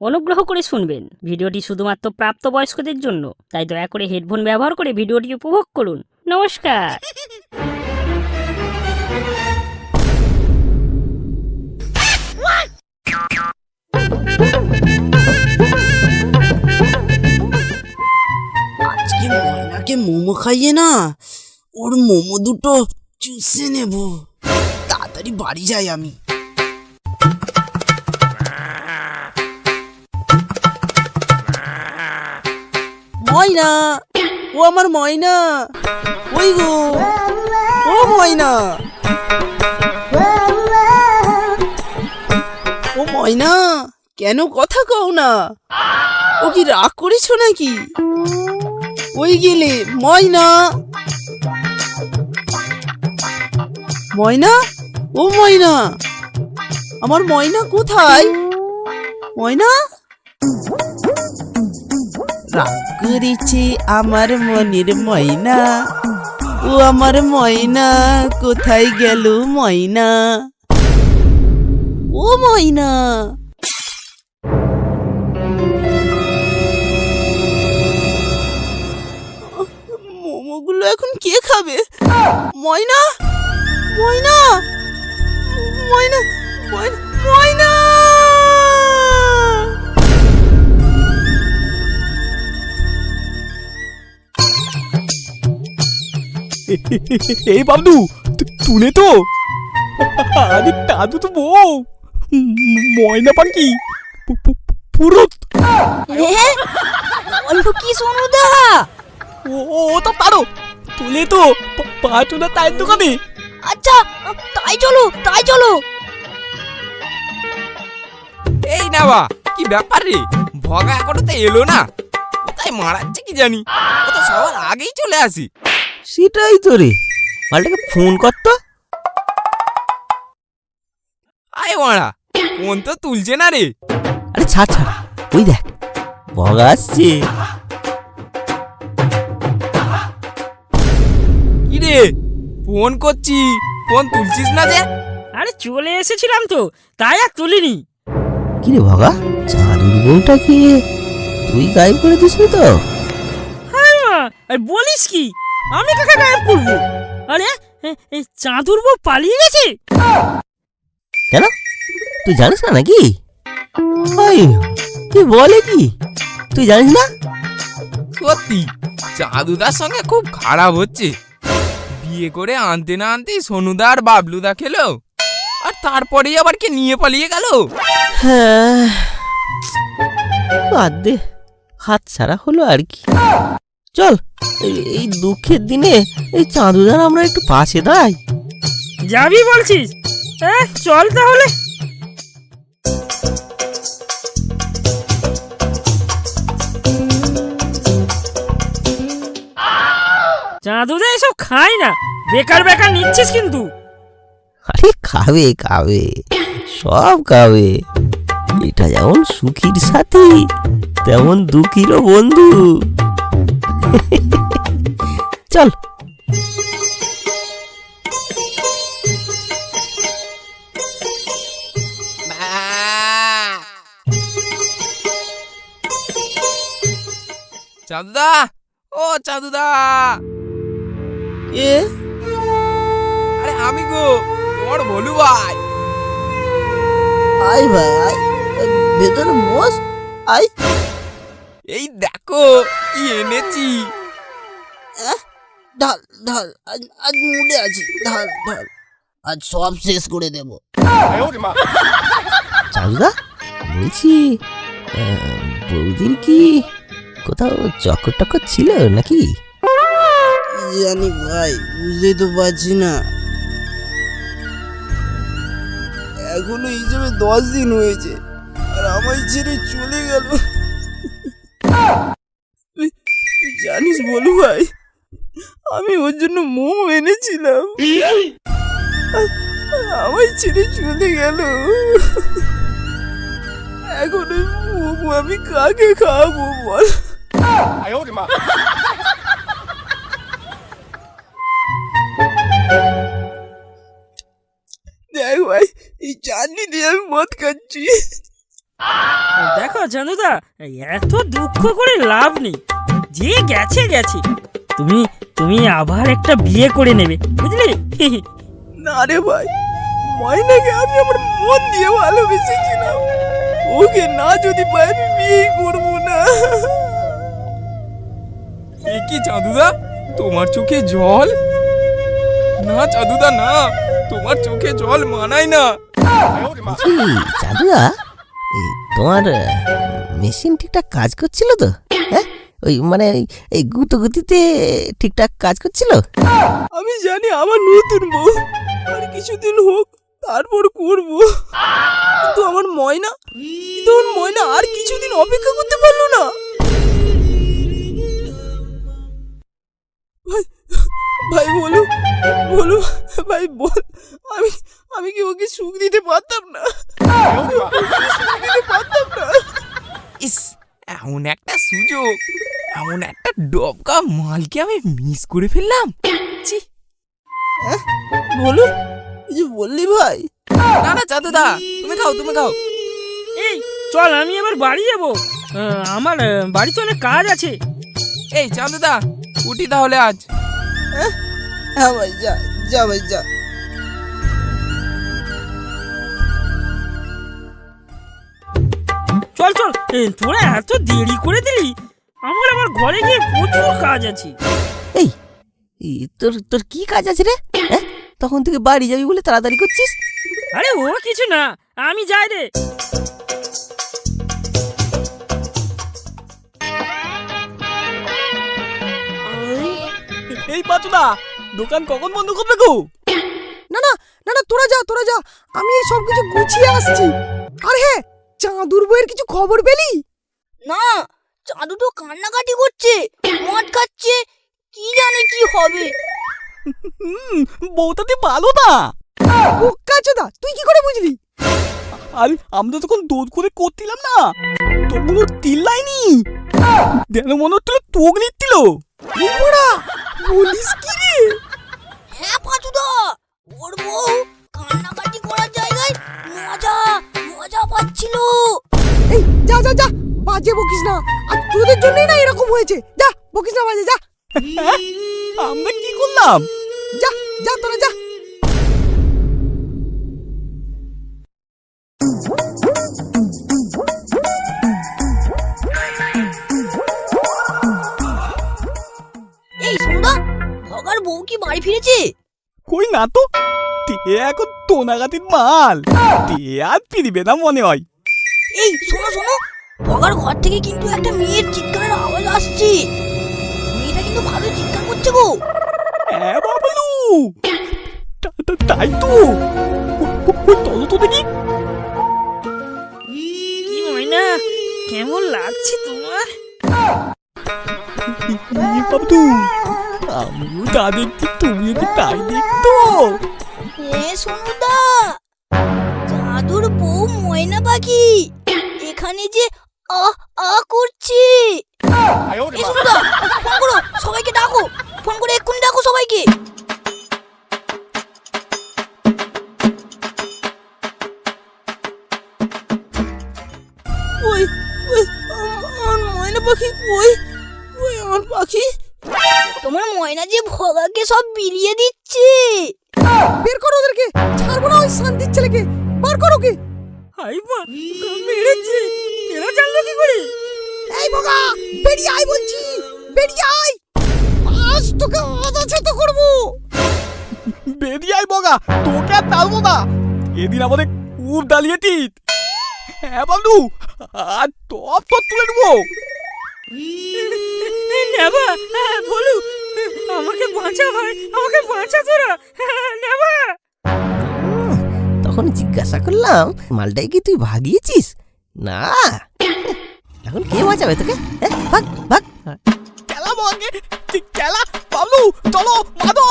অনুগ্রহ করে শুনবেন। ভিডিওটি শুধুমাত্র প্রাপ্তবয়স্কদের জন্য, তাই দয়া করে হেডফোন ব্যবহার করে ভিডিওটি উপভোগ করুন। নমস্কার। আজকে মোমো খাইয়ে না, ওর মোমো দুটো চুষে নেব। তাড়াতাড়ি বাড়ি যাই আমি। ময়না। ও আমার ময়না। ওই গো। ও ময়না। ও ময়না, কেন কথা কও না? ও কি রাগ করেছ নাকি? ওই গেলে ময়না। ময়না? ও ময়না। আমার ময়না কোথায়? ময়না? রাগ করেছে আমার মনের ময়না। ও আমার ময়না, কোথায় গেল ময়না? ও ময়না। মোমোগুলো এখন কে খাবে? ময়না ময়না? ময়না? ময়না? ময়না? এই বাবদু তুলে তো। আরে দাদু তো বউ। ময়না পাখি। পু- পু- অল্প কি সোনুদা ও তো পারো। তুলে তো। পাঁচু না তাই দোকানে। আচ্ছা তাই চলো তাই চলো। এই না বা কি ব্যাপার রে? ভগা এখনও তো এলো না। কোথায় মারাচ্ছে কি জানি? ও তো সবার আগেই চলে আসি। সেটাই তো রে। মালটাকে ফোন করতো আয় মারা ফোন তো তুলছে না রে। আরে ছাড় ছাড় ওই দেখ বগা আসছে। কি রে ফোন করছি ফোন তুলছিস না যে? আরে চলে এসেছিলাম তো তাই আর তুলিনি। কি রে বগা চাঁদুর বউটাকে তুই গায়েব করে দিসনি তো। হ্যাঁ আর বলিস কি? আমি কাকে গায়েব করব। আরে চাঁদুর বউ পালিয়ে গেছে? কেন? তুই জানিস না নাকি? তুই বলে কি? তুই জানিস না? সত্যি চাঁদুদার সঙ্গে খুব খারাপ হচ্ছে। বিয়ে করে আনতে না আনতে সোনুদা আর বাবলুদা খেলো আর তারপরেই আবার কে নিয়ে পালিয়ে গেল? হ্যাঁ। বাদ দে হাত ছাড়া হলো আর কি। চল এই- দুঃখের দিনে এই চাঁদুদার আমরা একটু পাশে দাঁড়াই। যাবি বলছিস? হ্যাঁ চল তাহলে। চাঁদুদা এসব খায় না। বেকার বেকার নিচ্ছিস কিন্তু। আরে খাবে খাবে। সব খাবে। এটা যেমন সুখীর সাথী তেমন দুঃখীরও বন্ধু। চল চাঁদুদা ও চাঁদুদা এ আরে আমি গো তোমার বলু ভাই আয় ভাই আয় এই ভেতরে বস আয় এই দেখো কি এনেছি? ঢাল ঢাল আজ আজ মুডে আছি ঢাল ঢাল। আজ সব শেষ করে দেব। চালদা বলছি বৌদির কি কোথাও চক্কর টকর ছিল নাকি? জানি ভাই বুঝতেই তো পারছি না। এখনও হিসেবে দশ দিন হয়েছে আর আমায় ছেড়ে চলে গেল। জানিস বলু ভাই, আমি ওর জন্য মোমো এনেছিলাম। আমায় ছেড়ে চলে গেল। এখন মোমো আমি কাকে খাওয়াবো বল? দেখ ভাই, এই চাটনি দিয়ে আমি মদ খাচ্ছি। দেখো চান্দুদা এত দুঃখ করে লাভ নেই। যে গেছে গেছে। তুমি তুমি আবার একটা বিয়ে করে নেবে বুঝলি? না রে ভাই ময়নাকে আমি আমার মন দিয়ে ভালোবেসেছিলাম। ওকে না যদি পাই আমি বিয়েই করব না। এ কি চাঁদুদা তোমার চোখে জল? না চাঁদুদা না তোমার চোখে জল মানায় না। এই তোমার মেশিন ঠিকঠাক কাজ করছিল তো? হ্যাঁ? ওই মানে এই- এই গুতো গুতিতে ঠিকঠাক কাজ করছিল? আমি জানি আমার নতুন বউ, আর কিছুদিন হোক তারপর করব। কিন্তু আমার ময়না, কিন্তু আমার ময়না আর কিছুদিন অপেক্ষা করতে পারল না। ভাই ভাই বলো বলো ভাই বল, আমি আমি কি ওকে সুখ দিতে পারতাম না আমি ওকে সুখ দিতে পারতাম না ইস এমন একটা সুযোগ এমন একটা ডবকা মালকে আমি মিস করে ফেললাম। ছি। বলো এই বললি ভাই? না না চাঁদুদা তুমি খাও তুমি খাও। এই চল আমি এবার বাড়ি যাব। আমার বাড়িতে অনেক কাজ আছে। এই চাঁদুদা উঠি তাহলে আজ। হ্যাঁ ভাই যা যা ভাই যা। চল চল এ, তোরা এত দেরি করে দিলি? আমার আবার ঘরে গিয়ে প্রচুর কাজ আছে। এই তোর তোর কি কাজ আছে রে? হ্যাঁ? তখন থেকে বাড়ি যাবি বলে তাড়াতাড়ি করছিস? আরে ও কিছু না আমি যাই রে। এই পাতুদা দোকান কখন বন্ধ করবে গো? না না না না তোরা যা তোরা যা আমি এই সব কিছু গুছিয়ে আসছি। আর হ্যাঁ চাঁদুর বইয়ের কিছু খবর পেলি? না চাঁদু তো কান্নাকাটি করছে মদ খাচ্ছে কি জানে কি হবে। বউটাতে ভালো না বোকা চোদা তুই কি করে বুঝলি? আর আমরা তখন দৌড় করে করছিলাম না। তখন ও তিল্লাইনি যেন মনে হচ্ছিল তোক নিচ্ছিল। বড়া বলিস কি রে? হ্যাঁ পাঁচুদা ওর বউ কান্নাকাটি মজা পাচ্ছিল। এই যা যা যা বাজে বকিস না। আর তোদের জন্যই না এরকম হয়েছে। যা বকিস না বাজে যা? আমরা কি করলাম? যা যা তোরা যা। এই সুন্দর ভগার বউ কি বাড়ি ফিরেছে? কই না তো? তে এখন তোনাগাতির মাল। তে আর ফিরবে না মনে হয়। এই শোনো শোনো। ভগার ঘর থেকে কিন্তু একটা মেয়ের চিৎকারের আওয়াজ আসছে। মেয়েটা কিন্তু ভালো চিৎকার করছে গো। হ্যাঁ বাবলু। তাই তো। কই- তলো তো দেখি। কি ময়না কেমন লাগছে তোমার? বাবলু। আমিও তা দেখছি তুমিও তাই দেখতো জাদুর বউ ময়না পাখি, এখানে যে আ আ করছে। এ ফোন করো, সবাইকে ডাকো, ফোন করে এক্ষুনি ডাকো সবাইকে। ওই ওই ময়না পাখি, ওই। তোমার ময়না যে ভগাকে সব বিলিয়ে দিচ্ছে। বের করো ওদেরকে। ছাড়বো না ওই শান্তির ছেলেকে। বার করো কে হাই মা মেরেছে। এরা জানলো কি করে? এই বগা বেরিয়ে আয় বলছি। বেরিয়ে আয়। আজ তোকে অদাচত করব। বেরিয়ে আয় বগা তোকে আর টালবো না। এদিন আমাদের খুব দালিয়েছিস হ্যাঁ বাবলু আর টপ টপ তুলে নেব। নেবা হ্যাঁ, বলু আমাকে বাঁচা ভাই আমাকে বাঁচা তোরা। হ্যাঁ, নেবা তখন জিজ্ঞাসা করলাম মালটাই কি তুই ভাগিয়েছিস? না। এখন কে বাঁচাবে তোকে? হ্যাঁ ভাগ ভাগ। খেলা বগে খেলা। বাবলু চলো মাদো